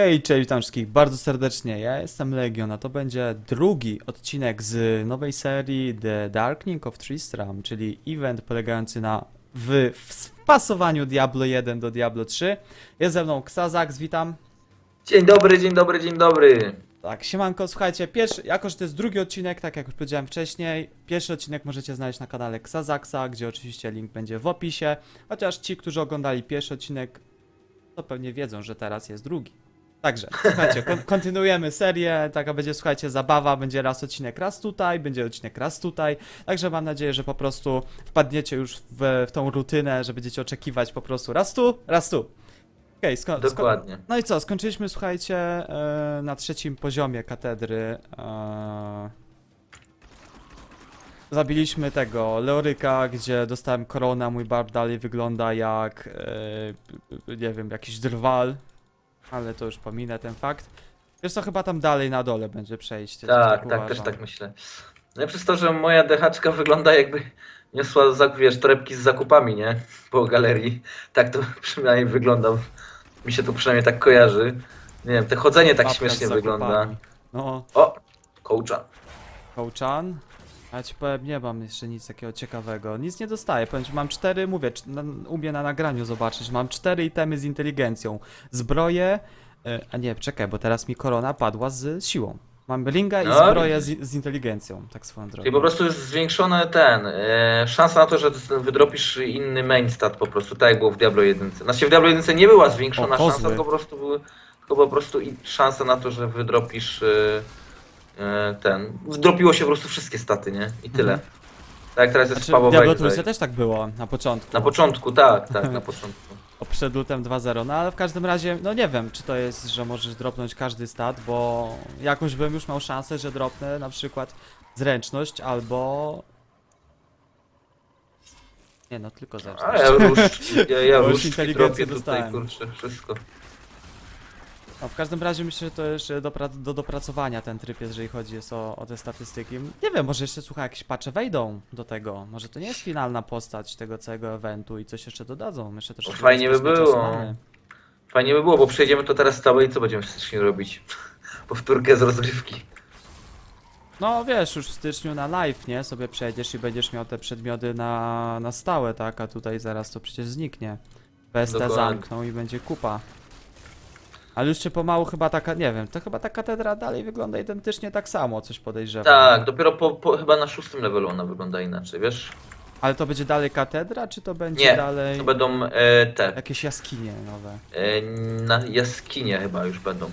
Hej, cześć, witam wszystkich bardzo serdecznie. Ja jestem Legion, a to będzie drugi odcinek z nowej serii The Darkening of Tristram, czyli event polegający na w wpasowaniu Diablo 1 do Diablo 3. Jest ze mną Xazax, witam. Dzień dobry, dzień dobry, dzień dobry. Tak, siemanko, słuchajcie, pierwszy, jako że to jest drugi odcinek, tak jak już powiedziałem wcześniej, pierwszy odcinek możecie znaleźć na kanale Xazaxa, gdzie oczywiście link będzie w opisie, chociaż ci, którzy oglądali pierwszy odcinek, to pewnie wiedzą, że teraz jest drugi. Także, słuchajcie, kon kontynuujemy serię, taka będzie, słuchajcie, zabawa, będzie raz odcinek raz tutaj, będzie odcinek raz tutaj, także mam nadzieję, że po prostu wpadniecie już w, w tą rutynę, że będziecie oczekiwać po prostu raz tu, raz tu. Okej, sko- Dokładnie. no i co, skończyliśmy, słuchajcie, e, na trzecim poziomie katedry. E, zabiliśmy tego Leoryka, gdzie dostałem koronę, mój barb dalej wygląda jak, e, nie wiem, jakiś drwal, ale to już pominę ten fakt. Wiesz co, chyba tam dalej na dole będzie przejście. coś Tak, tak, uważam. też tak myślę. No i przez to, że moja dechaczka wygląda jakby niosła, za- wiesz, torebki z zakupami, nie? Po galerii. Tak to przynajmniej wygląda. Mi się to przynajmniej tak kojarzy. Nie wiem, te chodzenie tak Babka z śmiesznie zakupami. wygląda. No, O, kołcza. Kołczan. Ja ci powiem, nie mam jeszcze nic takiego ciekawego. Nic nie dostaję. Powiem ci, mam cztery, mówię, na, u mnie na nagraniu zobaczysz, mam cztery itemy z inteligencją. Zbroję, e, a nie, czekaj, bo teraz mi korona padła z siłą. Mam ringa i No, zbroję z, z inteligencją, tak swoją drogą. Czyli po prostu jest zwiększony ten, e, szansa na to, że wydropisz inny main stat po prostu, tak jak było w Diablo 1. Znaczy w Diablo 1 nie była zwiększona O, kozły. szansa, tylko po prostu, były- tylko po prostu i- szansa na to, że wydropisz e, e, ten, wdropiło się po prostu wszystkie staty, nie? I tyle. Mhm. Tak jak teraz jest Znaczy, w. Diablo Trójce też tak było na początku. Na początku, tak, tak, na początku. O, Przed lutem 2.0, no ale w każdym razie, no nie wiem, czy to jest, że możesz dropnąć każdy stat, bo jakoś bym już miał szansę, że dropnę na przykład zręczność albo... Nie no, tylko A zręczność. ja róż, ja, ja już róż inteligencję tutaj, kurczę, wszystko. No, w każdym razie myślę, że to jeszcze do, do dopracowania ten tryb, jeżeli chodzi jest o, o te statystyki. Nie wiem, może jeszcze, słuchaj, jakieś patche wejdą do tego. Może to nie jest finalna postać tego całego eventu i coś jeszcze dodadzą. Myślę też, fajnie by było. Fajnie by było, bo przejdziemy to teraz całe i co będziemy w styczniu robić? Powtórkę z rozgrywki. No wiesz, już w styczniu na live, nie? Sobie przejdziesz i będziesz miał te przedmioty na, na stałe, tak? A tutaj zaraz to przecież zniknie. BST Dokładnie. zamkną i będzie kupa. Ale już się pomału chyba taka, nie wiem, to chyba ta katedra dalej wygląda identycznie tak samo, coś podejrzewam. Tak, dopiero po, po, chyba na szóstym levelu ona wygląda inaczej, wiesz? Ale to będzie dalej katedra, czy to będzie Nie, dalej To będą e, te, jakieś jaskinie nowe? e, na jaskinie chyba już będą.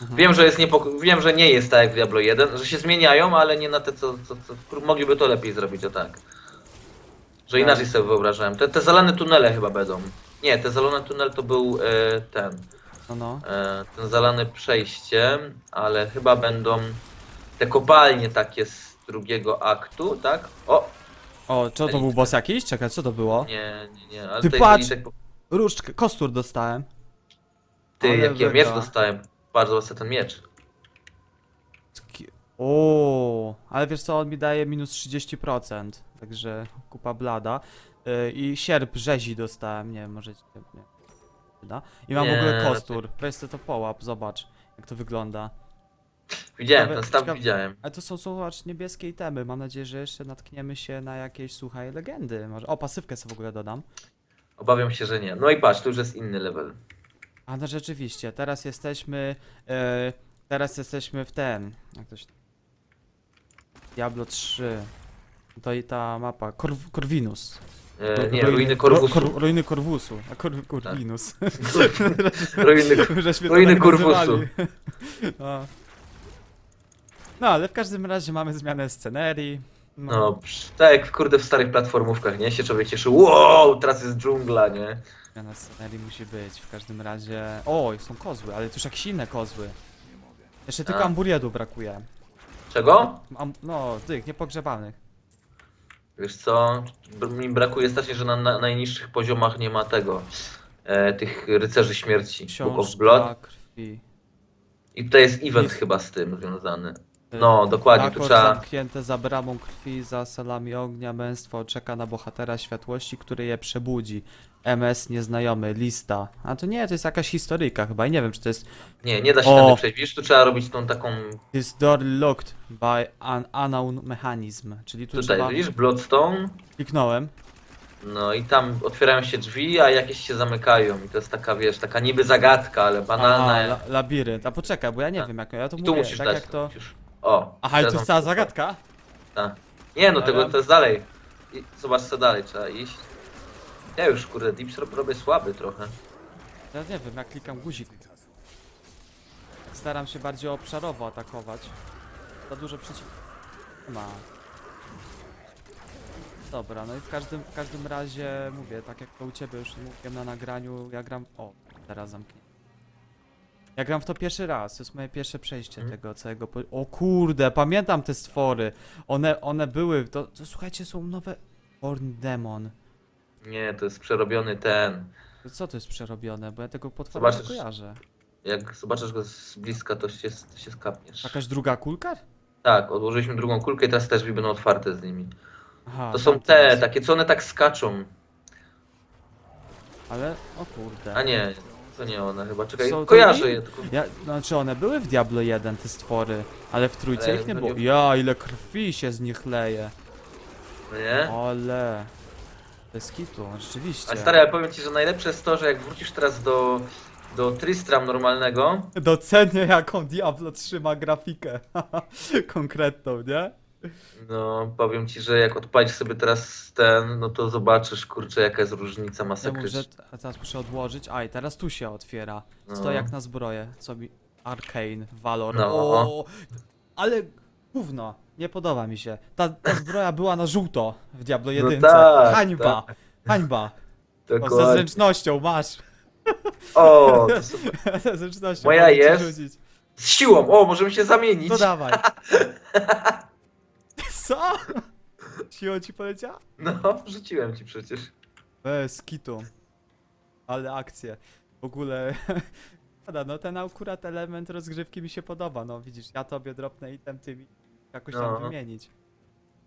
Mhm. Wiem, że jest niepoko- wiem, że nie jest tak jak w Diablo 1, że się zmieniają, ale nie na te, co, co, co mogliby to lepiej zrobić, o tak. Że inaczej Tak. sobie wyobrażałem. Te, te zalane tunele chyba będą. Nie, te zalane tunel to był e, ten, No no. e, ten zalane przejście, ale chyba będą te kopalnie takie z drugiego aktu, tak? O, O, co to był boss jakiś? Czekaj, co to było? nie, nie, nie, ale Ty tutaj patrz! tak, Różdżkę, kostur dostałem. ty, Ale jaki ja miecz dostałem. Bardzo łatwy ten miecz. Ski- O, ale wiesz co, on mi daje minus 30%, także kupa blada. Yy, I sierp rzezi dostałem, nie wiem, może ci się nie przyda. I mam w Nie, ogóle no kostur, weź sobie to połap, zobacz jak to wygląda. Widziałem, Ciekawe- ten staw ciekawe- widziałem. Ale to są, zobacz, niebieskie itemy, mam nadzieję, że jeszcze natkniemy się na jakieś, słuchaj, legendy. Może, o, pasywkę sobie w ogóle dodam. Obawiam się, że nie. No i patrz, tu już jest inny level. A no rzeczywiście, teraz jesteśmy. E, teraz jesteśmy w ten. Jak to się. Diablo 3. To i ta mapa. Korw, Korwinus. E, nie, ruiny Korwusu. Kor, ruiny Korwusu. A Kor, Korwinus. ruiny, to ruiny tak Korwusu. No. no, ale w każdym razie mamy zmianę scenerii. No, psz, tak jak kurde w starych platformówkach, nie? Się człowiek cieszy, wow, teraz jest dżungla, nie? Zmiana scenerii musi być. W każdym razie. O, są kozły, ale tu już jakieś inne kozły. Jeszcze tylko A. amburiedu brakuje. Czego? Am, no, tych niepogrzebanych. Wiesz co, mi brakuje strasznie, że na, na najniższych poziomach nie ma tego, e, tych rycerzy śmierci, Book of Blood. Krwi. I tutaj jest event Jest. chyba z tym związany. Y, No, dokładnie, tu trzeba... zamknięte za bramą krwi, za salami ognia, męstwo czeka na bohatera światłości, który je przebudzi. MS nieznajomy, lista. A to nie, to jest jakaś historyjka chyba i nie wiem, czy to jest Nie, nie da się O! tędy przejść. Widzisz, tu trzeba robić tą taką... This door locked by an unknown mechanism, czyli tu Tutaj, trzeba... widzisz, Bloodstone. Kliknąłem. No i tam otwierają się drzwi, a jakieś się zamykają. I to jest taka, wiesz, taka niby zagadka, ale banalna. Aha, la, labirynt. A poczekaj, bo ja nie Tak. wiem jak ja to I tu mówię, musisz tak dać. jak to... Musisz. O. Aha, i teraz to mam jest cała zagadka? Tak. Nie, no tego Dobra. to jest dalej. I zobacz co dalej trzeba iść. Ja już kurde, Deep Slop robię słaby trochę. Ja nie wiem, jak klikam guzik. Staram się bardziej obszarowo atakować. Za dużo przeciw... Ma. Dobra, no i w każdym, w każdym razie mówię, tak jak to u ciebie już mówiłem na nagraniu, ja gram... O, teraz zamknij. Ja gram w to pierwszy raz, to jest moje pierwsze przejście Mhm. tego całego... Po... O kurde, pamiętam te stwory. One, one były, to, to słuchajcie, są nowe... Born Demon. Nie, to jest przerobiony ten. Co to jest przerobione? Bo ja tego potwora nie Zobaczysz. kojarzę. Jak zobaczysz go z bliska, to się, to się skapniesz. Jakaś druga kulka? Tak, odłożyliśmy drugą kulkę i teraz też drzwi będą otwarte z nimi. Aha, To są tamte te, takie co one tak skaczą. Ale, o kurde. A nie, to nie one chyba. Czekaj, Są to kojarzę je. Tylko... Ja, znaczy one były w Diablo 1, te stwory, ale w trójce Ale ich nie no było. nie- Ja, ile krwi się z nich leje. No nie? Ale. Bez kitu, rzeczywiście. Ale stary, ale powiem ci, że najlepsze jest to, że jak wrócisz teraz do, do Tristram normalnego, Docenię jaką Diablo trzyma grafikę. Konkretną, nie? no powiem ci, że jak odpalisz sobie teraz ten, no to zobaczysz, kurczę, jaka jest różnica Ja masakryczna. muszę, a teraz muszę odłożyć. A i teraz tu się otwiera. No. Stoi jak na zbroję. Co mi. Arcane, Valor. No. O, ale gówno. Nie podoba mi się. Ta, ta zbroja była na żółto w Diablo 1. tak, Hańba. Hańba. O, ze Dokładnie. zręcznością masz. O, to ze zręcznością. Moja mogę ci jest. rzucić. z siłą, o, możemy się zamienić. No dawaj. Co? Siłą ci poleciała? No, rzuciłem ci przecież. Bez kitu. Ale akcje. W ogóle. Pada, no ten akurat element rozgrywki mi się podoba. No widzisz, ja tobie dropnę item tymi jakoś tam No. wymienić.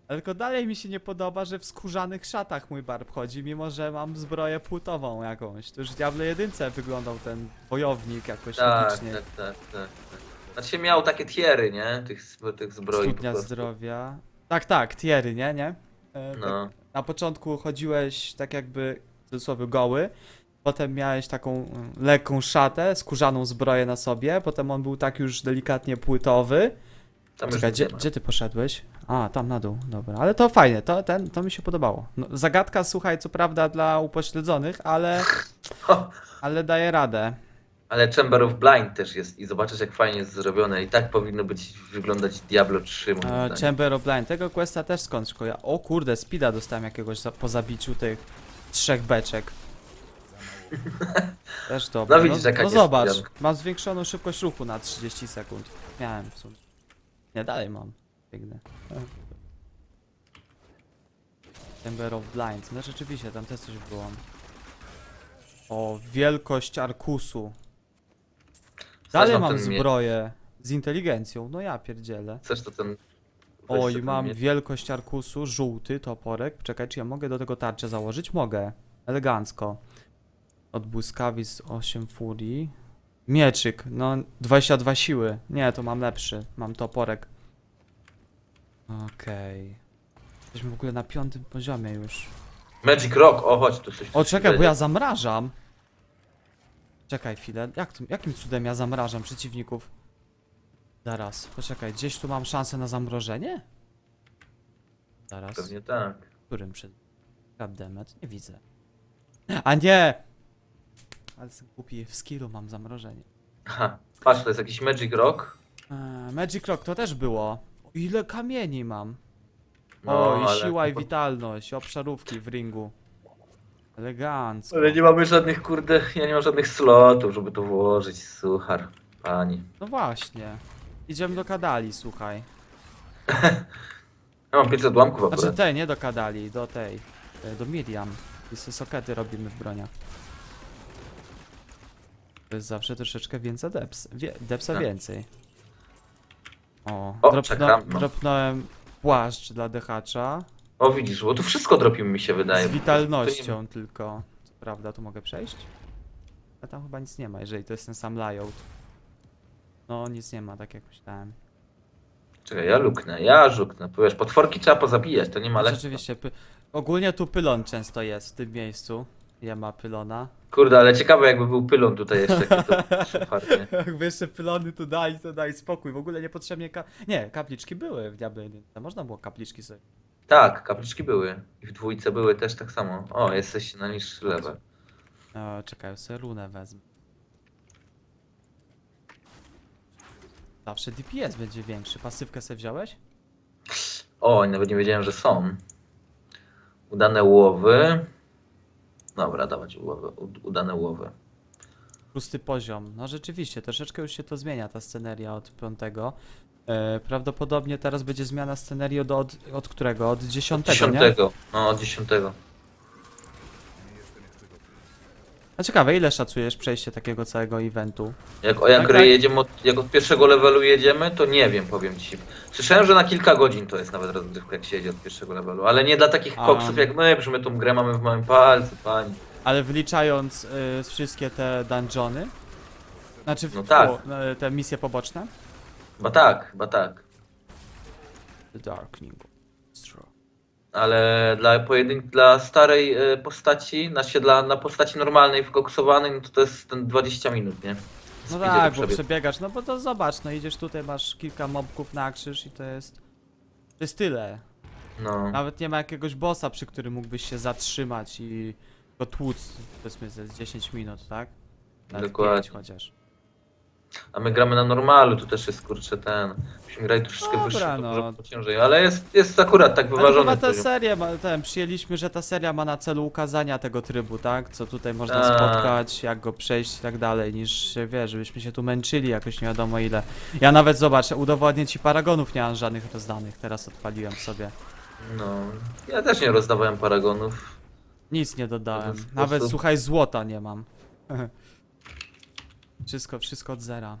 Ale tylko dalej mi się nie podoba, że w skórzanych szatach mój barb chodzi, mimo że mam zbroję płutową jakąś. To już w Diablo 1 wyglądał ten wojownik jakoś Tak, logicznie. tak, tak, tak. tak. Znaczy miał takie tiery, nie? Tych, tych zbroi. po Studnia prostu. zdrowia. Tak, tak, tiery, nie? nie? E, tak, No. na początku chodziłeś tak jakby w cudzysłowie goły, potem miałeś taką mm, lekką szatę, skórzaną zbroję na sobie, potem on był tak już delikatnie płytowy. Tam Czekaj, gdzie, gdzie ty poszedłeś? A, tam na dół, dobra. Ale to fajnie, to, ten, to mi się podobało. No, zagadka, słuchaj, co prawda dla upośledzonych, ale, Ho, ale daje radę. ale Chamber of Blind też jest i zobaczysz jak fajnie jest zrobione i tak powinno być wyglądać Diablo 3 moim E, zdaniem. Chamber of Blind, tego questa też skądś koja... O kurde, speeda dostałem jakiegoś za, po zabiciu tych trzech beczek. Też dobrze. No widzisz, jaka no zobacz, mam zwiększoną szybkość ruchu na 30 sekund. Miałem w sumie. Nie, dalej mam. Biegnę. Chamber of Blind, no rzeczywiście, tam też coś było. O, wielkość Arkusu. Dalej mam mam ten mie- zbroję z inteligencją, no ja pierdzielę. Chcesz to ten... weź Oj, mam wielkość arkusu, żółty toporek. Czekaj, czy ja mogę do tego tarczę założyć? Mogę. Elegancko. Od błyskawic 8 furii. Mieczyk, no 22 siły. Nie, to mam lepszy. Mam toporek. Okej. Jesteśmy w ogóle na piątym poziomie już. Magic Rock, o chodź, tu coś... O, czekaj, bo ja zamrażam. Czekaj chwilę. Jak, tym- jakim cudem ja zamrażam przeciwników? Zaraz, poczekaj, gdzieś tu mam szansę na zamrożenie? Zaraz. Pewnie tak. Którym przed... Goddammit, nie widzę. A nie! Ale jestem głupi, w skillu mam zamrożenie. Aha, patrz, to jest jakiś Magic Rock. Eee, Magic Rock to też było. O, ile kamieni mam. No, o, i ale- siła i witalność, obszarówki w ringu. Elegancko. Ale nie mamy żadnych, kurde, ja nie mam żadnych slotów, żeby to włożyć, suchar, pani. No właśnie. Idziemy do Kadali, słuchaj. Ja mam 500 odłamków Znaczy akurat. tej, nie do Kadali, do tej. e, Do Miriam. I sobie sokety robimy w broniach. To jest zawsze troszeczkę więcej deps. Wie, depsa Tak. więcej. O, O, dropno, czekam, no. dropnąłem płaszcz dla dehacza. O widzisz, bo tu wszystko dropi mi się wydaje. Z witalnością tylko. Prawda, tu mogę przejść? A tam chyba nic nie ma, jeżeli to jest ten sam layout. No, nic nie ma, tak jak myślałem. Czekaj, ja luknę, ja żuknę. Powiesz, potworki trzeba pozabijać, to nie ma Ale lekko. Rzeczywiście, py... ogólnie tu pylon często jest w tym miejscu. Ja ma pylona. Kurde, ale ciekawe jakby był pylon tutaj jeszcze, jakie to. Jakby jeszcze pylony tu dali, to daj spokój. W ogóle niepotrzebnie ka... Nie, kapliczki były w Diablo 1. Można było kapliczki sobie. Tak, kapliczki były. I w dwójce były też tak samo. O, jesteś na niższy level. O, czekaj, sobie runę wezmę. Zawsze DPS będzie większy. Pasywkę sobie wziąłeś? O, nawet nie wiedziałem, że są. Udane łowy. Dobra, dawać łowy. ud- Udane łowy. Pusty poziom. No rzeczywiście, troszeczkę już się to zmienia, ta sceneria od piątego. E, prawdopodobnie teraz będzie zmiana scenerii od, od, od którego? Od dziesiątego, nie? Dziesiątego. No, od dziesiątego. A ciekawe, ile szacujesz przejście takiego całego eventu? Jak, o, jak, Tak, tak. jedziemy od, jak od pierwszego levelu jedziemy, to nie wiem, powiem ci. Słyszałem, że na kilka godzin to jest nawet rozgrywka, jak się jedzie od pierwszego levelu. Ale nie dla takich A. koksów jak my, że my tą grę mamy w małym palcu, pani. Ale wliczając y, wszystkie te dungeony? Znaczy, w, No tak. y, te misje poboczne? Chyba tak, chyba tak. The Darkening. Ale dla pojedyn dla starej e, postaci, znaczy dla na postaci normalnej, wkoksowanej, no to to jest ten 20 minut, nie? No tak, bo przebiegu. przebiegasz, no bo to zobacz, no idziesz tutaj, masz kilka mobków na krzyż i to jest... To jest tyle. No. Nawet nie ma jakiegoś bossa, przy którym mógłbyś się zatrzymać i go tłuc, powiedzmy, ze z 10 minut, tak? Nawet Dokładnie. 5 chociaż. A my gramy na normalu, tu też jest kurczę ten. Musimy grać troszeczkę Dobra, wyższy, no. no. ciężej, ale jest, jest akurat tak Ale wyważony. chyba ta poziom. seria, ma, ten, przyjęliśmy, że ta seria ma na celu ukazania tego trybu, tak? Co tutaj można Tak. spotkać, jak go przejść i tak dalej, niż, wie, żebyśmy się tu męczyli jakoś nie wiadomo ile. Ja nawet, zobacz, udowodnię ci paragonów nie mam żadnych rozdanych, teraz odpaliłem sobie. No. Ja też nie rozdawałem paragonów. Nic nie dodałem, nawet, słuchaj, złota nie mam. wszystko, wszystko od zera.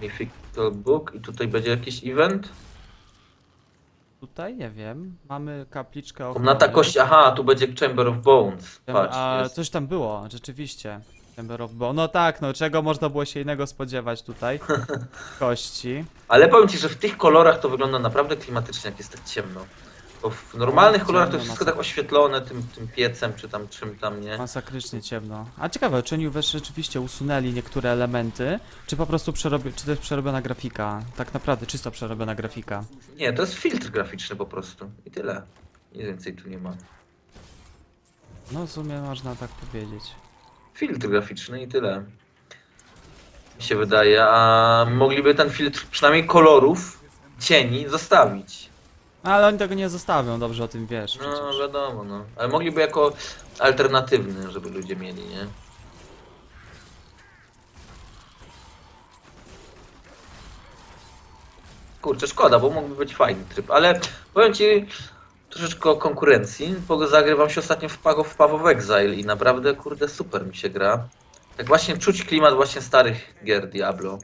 Mythical Book i tutaj będzie jakiś event. Tutaj, nie wiem, mamy kapliczkę ochrony. Komnata kości, aha, tu będzie Chamber of Bones. Tem- Patrz, A jest. coś tam było, rzeczywiście. Chamber of Bone. No tak, no czego można było się innego spodziewać tutaj? Kości. Ale powiem ci, że w tych kolorach to wygląda naprawdę klimatycznie, jak jest tak ciemno. Bo w normalnych No, kolorach to ciemno, wszystko tak oświetlone tym, tym piecem, czy tam czym tam, nie? Masakrycznie ciemno. A ciekawe, czy oni już rzeczywiście usunęli niektóre elementy, czy po prostu przerobi, czy to jest przerobiona grafika? Tak naprawdę, czysto przerobiona grafika. Nie, to jest filtr graficzny po prostu. I tyle. Nic więcej tu nie ma. No w sumie można tak powiedzieć. Filtr graficzny i tyle. Mi się wydaje, a mogliby ten filtr przynajmniej kolorów, cieni zostawić. Ale oni tego nie zostawią, dobrze o tym wiesz No przecież. wiadomo, no. Ale mogliby jako alternatywny, żeby ludzie mieli, nie? Kurczę, szkoda, bo mógłby być fajny tryb, ale powiem ci troszeczkę o konkurencji, bo zagrywam się ostatnio w Pago w Path of Exile i naprawdę, kurde, super mi się gra. Tak właśnie czuć klimat właśnie starych gier Diablo.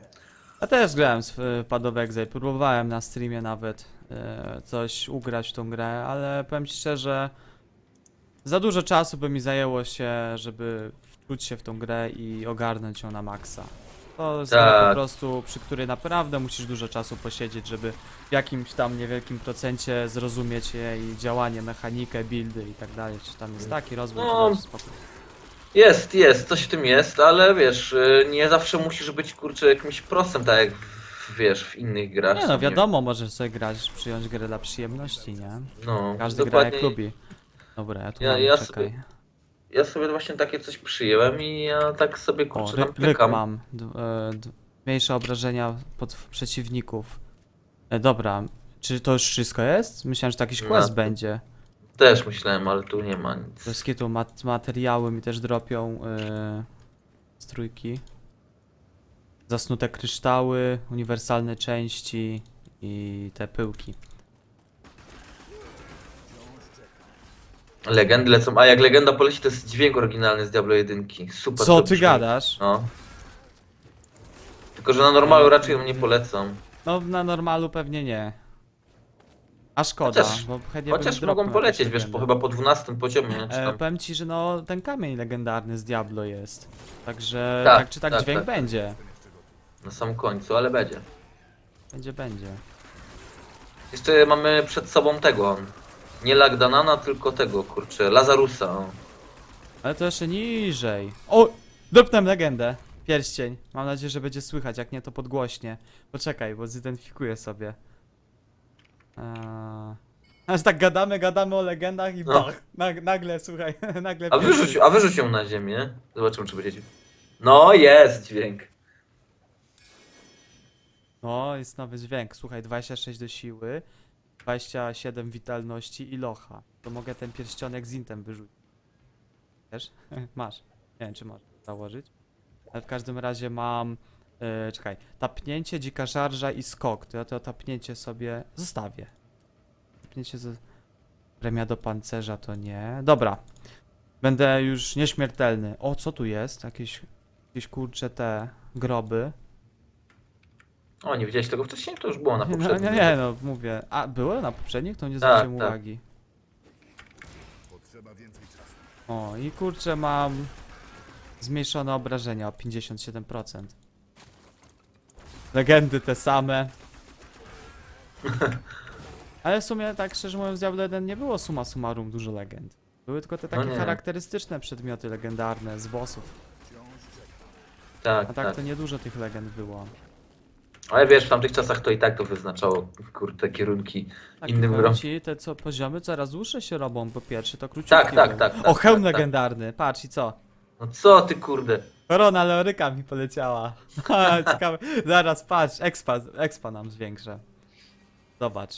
Ja też grałem z y, Pad of Exile, próbowałem na streamie nawet coś ugrać w tą grę, ale powiem ci szczerze, za dużo czasu by mi zajęło się, żeby wczuć się w tą grę i ogarnąć ją na maksa. To jest gra po Tak. prostu, przy której naprawdę musisz dużo czasu posiedzieć, żeby w jakimś tam niewielkim procencie zrozumieć jej działanie, mechanikę, buildy i tak dalej. Czy tam jest taki rozwój, No. Jest, jest, coś w tym jest, ale wiesz, y, nie zawsze musisz być kurczę jakimś prosem, tak jak w- wiesz, w innych grach. Nie no, wiadomo, możesz sobie grać, przyjąć grę dla przyjemności, nie? No, Każdy gra dokładnie. jak lubi. Dobra, ja tu Ja- mam, ja czekaj. sobie- Ja sobie właśnie takie coś przyjąłem i ja tak sobie O, kurczę ry tam ryk pykam. mam. D e, d mniejsze obrażenia pod przeciwników. E, dobra, czy to już wszystko jest? Myślałem, że to jakiś No, quest to- będzie. Też myślałem, ale tu nie ma nic. Bez kitu mat materiały mi też dropią e, z trójki. Zasnute kryształy, uniwersalne części i te pyłki. Legendy lecą, a jak legenda poleci, to jest dźwięk oryginalny z Diablo 1. Super. Co to ty brzmi. gadasz? No. Tylko, że na normalu raczej nie polecą. No na normalu pewnie nie. A szkoda, Chociaż- bo chętnie Chociaż mogą dropnął polecieć, wiesz, po, chyba po 12 poziomie, czy E, tam. powiem ci, że no ten kamień legendarny z Diablo jest. Także Tak, tak, czy tak, tak, dźwięk tak. będzie. Na samym końcu, ale będzie. Będzie, będzie. Jeszcze mamy przed sobą tego. Nie Lagdanana, tylko tego, kurczę, Lazarusa. o. Ale to jeszcze niżej. O! Dropnąłem legendę. Pierścień. Mam nadzieję, że będzie słychać, jak nie to podgłośnie. Poczekaj, bo zidentyfikuję sobie. Eee... Aż tak gadamy, gadamy o legendach i No. bach! Nag, nagle, słuchaj, nagle A pierścień. wyrzuć, a wyrzuć ją na ziemię. Zobaczymy, czy będzie. No, jest dźwięk. No, jest nowy dźwięk. Słuchaj, 26 do siły, 27 witalności i locha. To mogę ten pierścionek z intem wyrzucić. Wiesz? Masz. Nie wiem, czy masz założyć. Ale w każdym razie mam... Yy, czekaj. Tapnięcie, dzika szarża i skok. To ja to tapnięcie sobie zostawię. Tapnięcie. Premia do pancerza to nie. Dobra. Będę już nieśmiertelny. O, co tu jest? Jakieś, jakieś kurcze te groby. O, nie widziałeś tego wcześniej? To już było na No, poprzednim. nie, nie, no mówię. A, było na poprzednich? To nie Tak, zwróciłem tak. uwagi. O, i kurczę mam zmniejszone obrażenia o 57%. Legendy te same. Ale w sumie, tak szczerze mówiąc, Diablo 1 nie było suma summarum dużo legend. Były tylko te No takie nie. charakterystyczne przedmioty legendarne z bossów. Tak, A tak tak. to niedużo tych legend było. Ale wiesz, w tamtych czasach to i tak to wyznaczało, kurde, kierunki Tak, innym grom. ci, te co poziomy coraz dłuższe się robią, bo pierwszy to króciutki Tak, tak, tak, tak, O, hełm tak, tak. legendarny, patrz i co? No co ty, kurde? Korona leoryka mi poleciała. Ciekawe. Zaraz patrz, expa, expa nam zwiększę. Zobacz.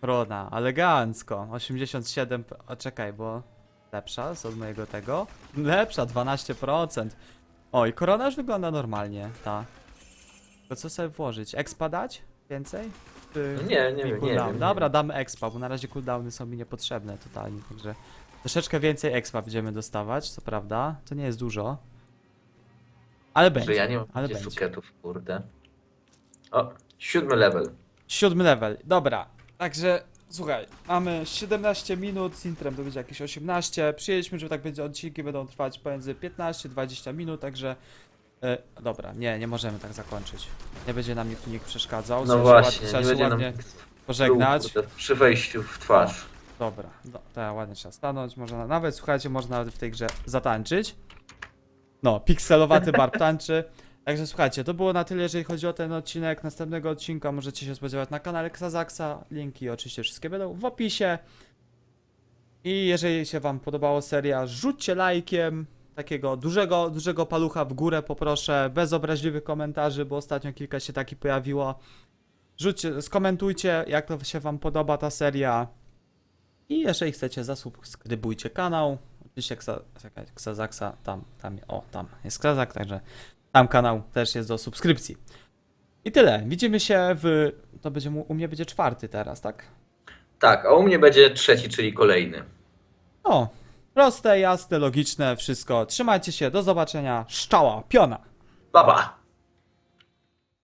Korona, elegancko. 87. p- O, czekaj, bo lepsza z od mojego tego. Lepsza, 12%. Oj, korona już wygląda normalnie, ta. To co sobie włożyć? Expa dać? Więcej? Czy No nie, nie mi wiem, nie cooldown? wiem, nie Dobra, damy expa, bo na razie cooldowny są mi niepotrzebne totalnie, także troszeczkę więcej expa będziemy dostawać, co prawda. To nie jest dużo. Ale będzie. Że ja nie mam ale będzie. suketów, kurde. O, siódmy level. Siódmy level, dobra. Także słuchaj, mamy 17 minut, z intrem to będzie jakieś 18. Przyjęliśmy, że tak będzie odcinki będą trwać pomiędzy 15-20 minut, także. E, dobra, nie, nie możemy tak zakończyć. Nie będzie nam nikt, nikt przeszkadzał. No Trzeba się właśnie, ład- trzeba nie się będzie nam ładnie pożegnać. kurde, przy wejściu w twarz. Dobra, no, tak, ładnie trzeba stanąć. Można nawet, słuchajcie, można nawet w tej grze zatańczyć. No, pikselowaty barb tańczy. Także słuchajcie, to było na tyle, jeżeli chodzi o ten odcinek. Następnego odcinka możecie się spodziewać na kanale Xazaksa. Linki oczywiście wszystkie będą w opisie. I jeżeli się wam podobała seria, rzućcie lajkiem. Takiego dużego, dużego palucha w górę poproszę, bez obraźliwych komentarzy, bo ostatnio kilka się taki pojawiło. Rzućcie, skomentujcie, jak to się wam podoba ta seria. I jeżeli chcecie, zasubskrybujcie kanał. Oczywiście Ksa, tam, tam, o, tam jest Ksazak, także tam kanał też jest do subskrypcji. I tyle. Widzimy się w. To będzie u mnie będzie czwarty teraz, tak? Tak, a u mnie będzie trzeci, czyli kolejny. O, proste, jasne, logiczne, wszystko. Trzymajcie się, do zobaczenia. Szczała, piona. Baba!